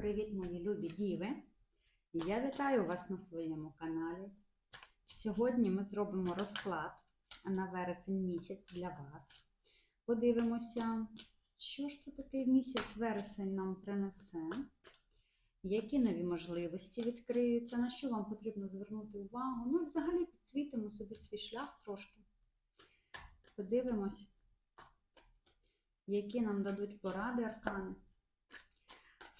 Привіт, мої любі діви! Я вітаю вас на своєму каналі. Сьогодні ми зробимо розклад на вересень місяць для вас. Подивимося, що ж це такий місяць вересень нам принесе, які нові можливості відкриються, на що вам потрібно звернути увагу. Ну і взагалі підсвітимо собі свій шлях трошки. Подивимось, які нам дадуть поради аркани.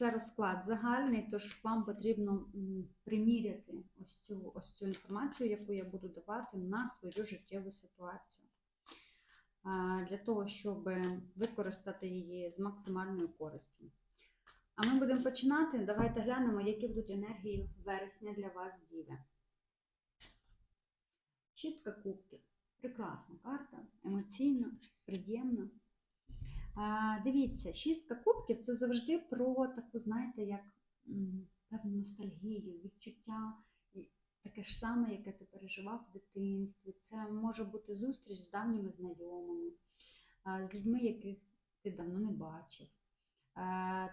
Це розклад загальний, тож вам потрібно приміряти ось цю, ось цю інформацію, яку я буду давати на свою життєву ситуацію. Для того, щоб використати її з максимальною користю. А ми будемо починати. Давайте глянемо, які будуть енергії вересня для вас, діви. Шістка кубків. Прекрасна карта, емоційна, приємна. Дивіться, шістка кубків це завжди про таку, знаєте, як певну ностальгію, відчуття, таке ж саме, яке ти переживав в дитинстві. Це може бути зустріч з давніми знайомими, з людьми, яких ти давно не бачив.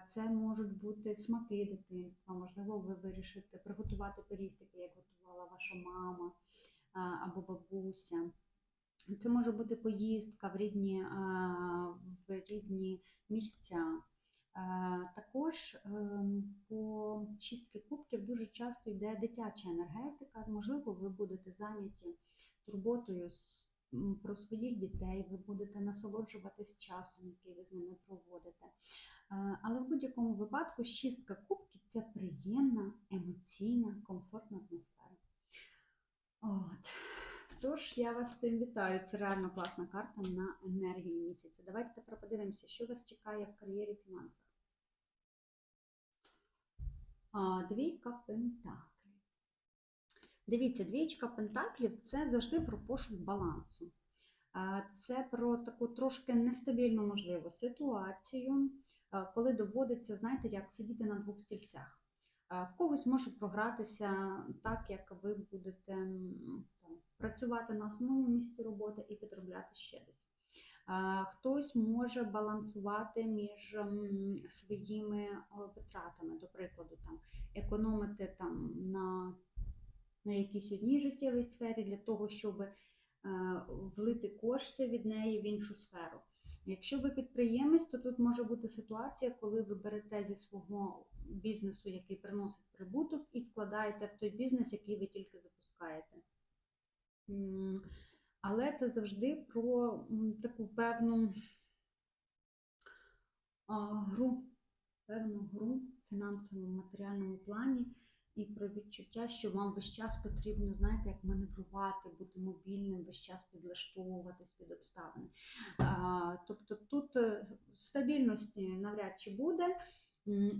Це можуть бути смаки дитинства, можливо, ви вирішите приготувати пиріг, такий, як готувала ваша мама або бабуся. Це може бути поїздка в рідні, в рідні місця. Також ем, по шістки кубків дуже часто йде дитяча енергетика. Можливо, ви будете зайняті турботою про своїх дітей, ви будете насолоджуватись часом, який ви з ними проводите. Але в будь-якому випадку шістка кубків це приємна, емоційна, комфортна атмосфера. От. Тож я вас з цим вітаю. Це реально класна карта на енергію місяця. Давайте тепер подивимося, що вас чекає в кар'єрі фінансах. Двійка пентаклів. Дивіться, двічка пентаклів це завжди про пошук балансу. Це про таку трошки нестабільну можливу ситуацію, коли доводиться, знаєте, як сидіти на двох стільцях. В когось може програтися так, як ви будете там, працювати на основному місці роботи і підробляти ще десь. Хтось може балансувати між своїми витратами, до прикладу, там, економити там, на, на якійсь одній життєвій сфері для того, щоб е, влити кошти від неї в іншу сферу. Якщо ви підприємець, то тут може бути ситуація, коли ви берете зі свого бізнесу, який приносить прибуток, і вкладаєте в той бізнес, який ви тільки запускаєте. Але це завжди про таку певну гру, певну гру в фінансовому матеріальному плані і про відчуття, що вам весь час потрібно, знаєте, як маневрувати, бути мобільним, весь час підлаштовуватись під обставини. Тобто тут е, стабільності навряд чи буде.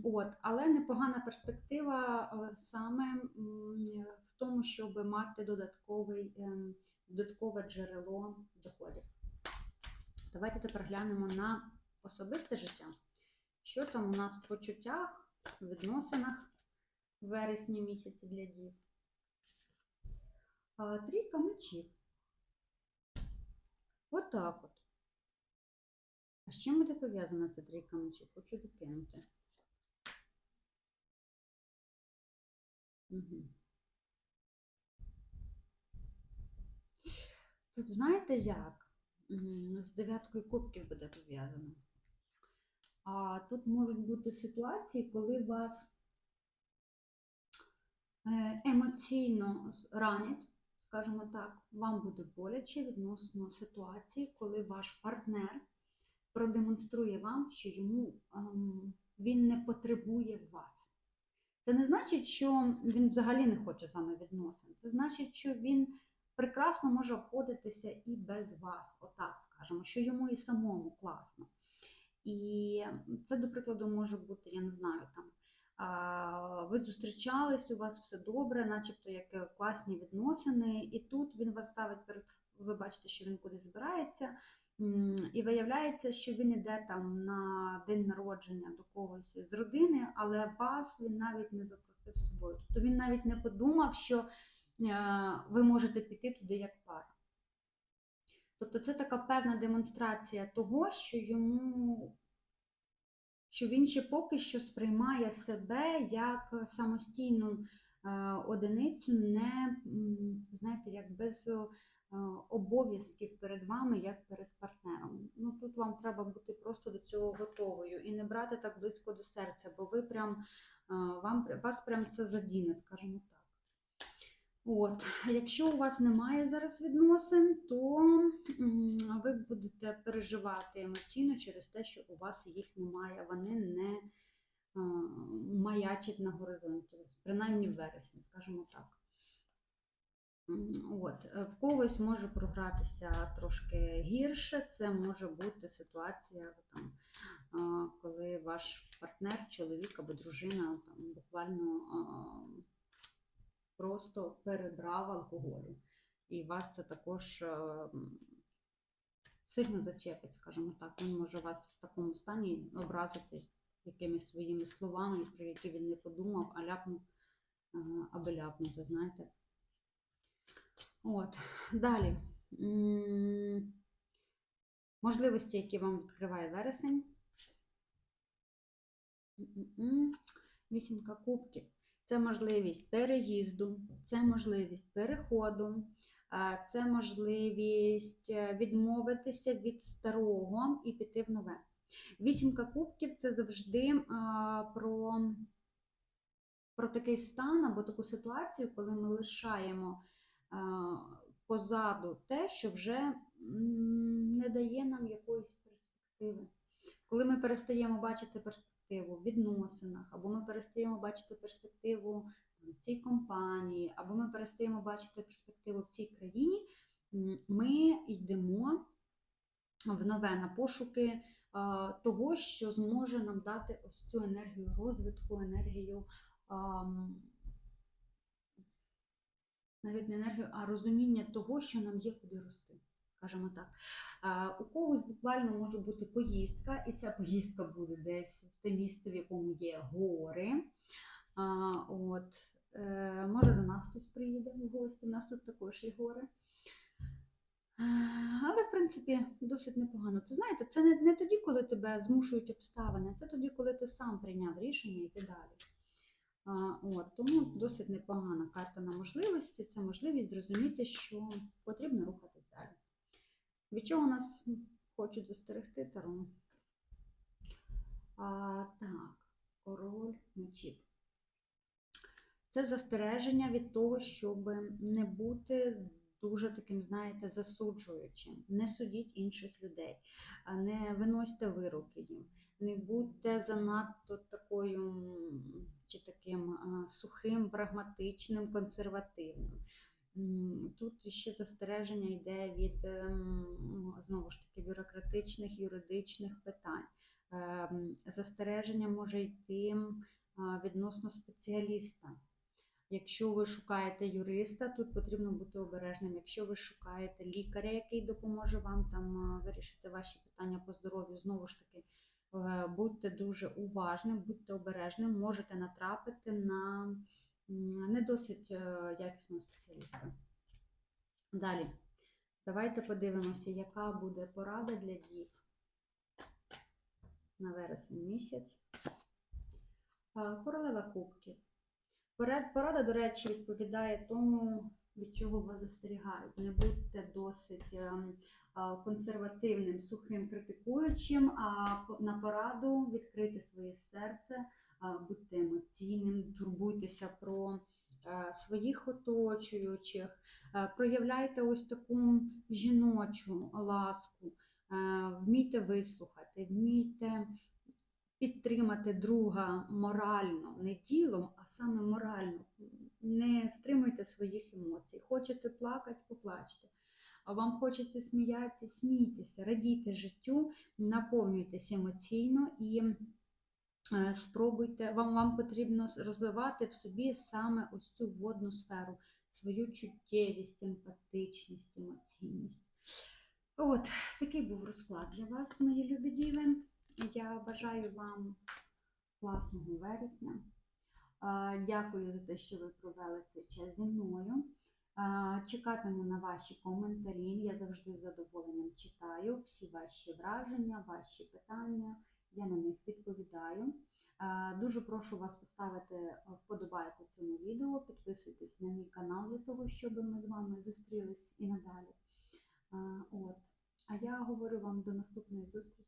От, але непогана перспектива е, саме в тому, щоб мати додатковий, ем, додаткове джерело доходів. Давайте тепер глянемо на особисте життя. Що там у нас в почуттях, відносинах в вересні місяці для дів? Трійка мечів. Отак от. А з чим буде пов'язана ця трійка мечів? Хочу закинути. Тут знаєте як? З дев'яткою кубків буде пов'язано. А тут можуть бути ситуації, коли вас е, емоційно ранять, скажімо так, вам буде боляче відносно ситуації, коли ваш партнер продемонструє вам, що йому ем, він не потребує вас. Це не значить, що він взагалі не хоче з вами відносин. Це значить, що він прекрасно може обходитися і без вас, отак скажемо, що йому і самому класно. І це, до прикладу, може бути, я не знаю, там ви зустрічались, у вас все добре, начебто як класні відносини, і тут він вас ставить перед, ви бачите, що він кудись збирається, і виявляється, що він іде там на день народження до когось з родини, але вас він навіть не запросив з собою. Тобто він навіть не подумав, що е, ви можете піти туди як пара. Тобто це така певна демонстрація того, що йому що він ще поки що сприймає себе як самостійну е, одиницю, не знаєте, як без обов'язків перед вами, як перед партнером. Ну тут вам треба бути просто до цього готовою і не брати так близько до серця, бо ви прям е, вам вас прям це задіне, скажімо так. От, якщо у вас немає зараз відносин, то ви будете переживати емоційно через те, що у вас їх немає, вони не е, маячать на горизонті, принаймні в вересні, скажімо так. От, е, в когось може програтися трошки гірше. Це може бути ситуація, там, коли ваш партнер, чоловік або дружина там, буквально просто перебрав алкоголю. І вас це також е, сильно зачепить, скажімо так. Він може вас в такому стані образити якимись своїми словами, про які він не подумав, а ляпнув, е, аби ляпнути, знаєте. От, далі. Можливості, які вам відкриває вересень. Вісімка кубків. Це можливість переїзду, це можливість переходу, це можливість е, відмовитися від старого і піти в нове. Вісімка кубків це завжди про, про такий стан або таку ситуацію, коли ми лишаємо позаду те, що вже не дає нам якоїсь перспективи. Коли ми перестаємо бачити перспективу в відносинах, або ми перестаємо бачити перспективу в цій компанії, або ми перестаємо бачити перспективу в цій країні, ми йдемо в нове на пошуки того, що зможе нам дати ось цю енергію розвитку, енергію. Навіть не енергію, а розуміння того, що нам є куди рости, скажімо так. У когось буквально може бути поїздка, і ця поїздка буде десь в те місце, в якому є гори. От, е, може, до нас хтось приїде в гості, у нас тут також є гори. Е, Але, в принципі, досить непогано. Це знаєте, це не, не тоді, коли тебе змушують обставини, це тоді, коли ти сам прийняв рішення йти далі. От, тому досить непогана карта на можливості. Це можливість зрозуміти, що потрібно рухатись далі. Від чого нас хочуть застерегти Таро? А, так, король мечів. Це застереження від того, щоб не бути дуже таким, знаєте, засуджуючим. Не судіть інших людей, не виносьте вироки їм. Не будьте занадто такою м, чи таким а, сухим, прагматичним, консервативним. Тут ще застереження йде від ем, знову ж таки бюрократичних, юридичних питань. Ем, Застереження може йти відносно спеціаліста. Якщо ви шукаєте юриста, тут потрібно бути обережним. Якщо ви шукаєте лікаря, який допоможе вам там вирішити ваші питання по здоров'ю, знову ж таки, будьте дуже уважним, будьте обережним, можете натрапити на не досить е, якісного спеціаліста. Далі, давайте подивимося, яка буде порада для дів на вересень місяць. Королева кубків. Порада, до речі, відповідає тому, від чого вас застерігають. Не будьте досить ем, консервативним, сухим критикуючим, а на пораду відкрити своє серце, а, будьте емоційним, турбуйтеся про е, своїх оточуючих, е, проявляйте ось таку жіночу ласку, е, вмійте вислухати, вмійте підтримати друга морально, не ділом, а саме морально. Не стримуйте своїх емоцій. Хочете плакати, поплачте. А вам хочеться сміятися, смійтеся, радійте життю, наповнюйтесь емоційно і е, спробуйте, вам, вам потрібно розвивати в собі саме ось цю водну сферу, свою чуттєвість, емпатичність, емоційність. От, такий був розклад для вас, мої любі діви. Я бажаю вам класного вересня. Дякую за те, що ви провели цей час зі мною. Чекатиму на ваші коментарі. Я завжди з задоволенням читаю всі ваші враження, ваші питання. я на них відповідаю. Дуже прошу вас поставити вподобайку цьому відео, підписуйтесь на мій канал для того, щоб ми з вами зустрілись і надалі. От. А я говорю вам до наступної зустрічі.